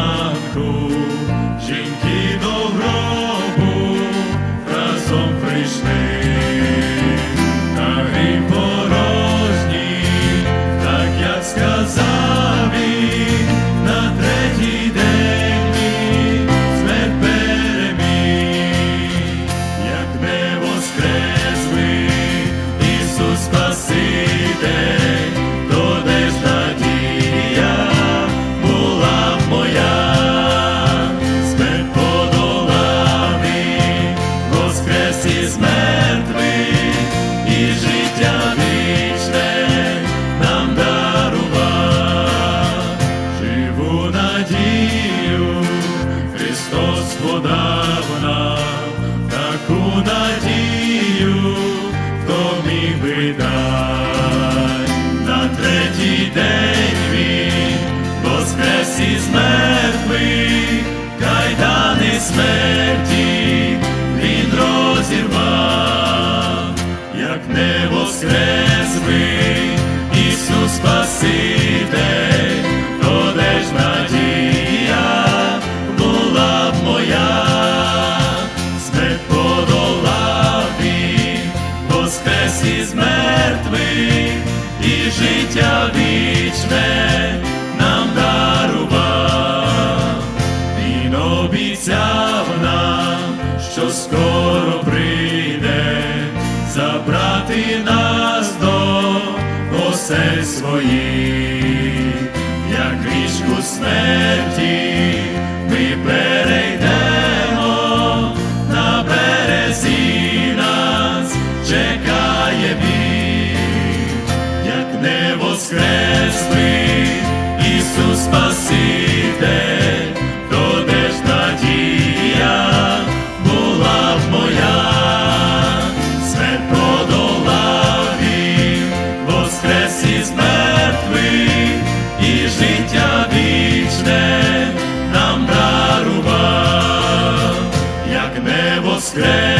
ранку жінки. Господа вона, таку надію хто тобі видай, на третій день він воскрес із мертвих, кайдани смерті він розірвав, як не воскрес ви, Ісус спаси. обіцяв нам, що скоро прийде забрати нас до осель своїх, як річку смерті ми перейдемо на березі нас, чекає бій, як не воскрес. Не